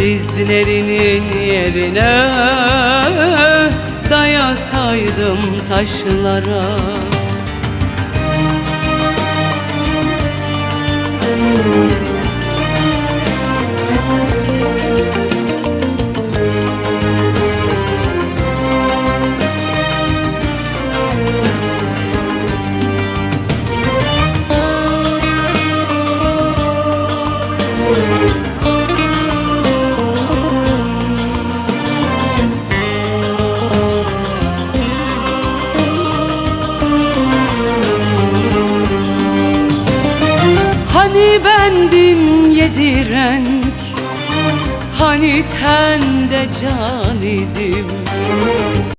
Dizlerinin yerine Dayasaydım taşlara. Hani bendim yedi renk. Hani tende can idim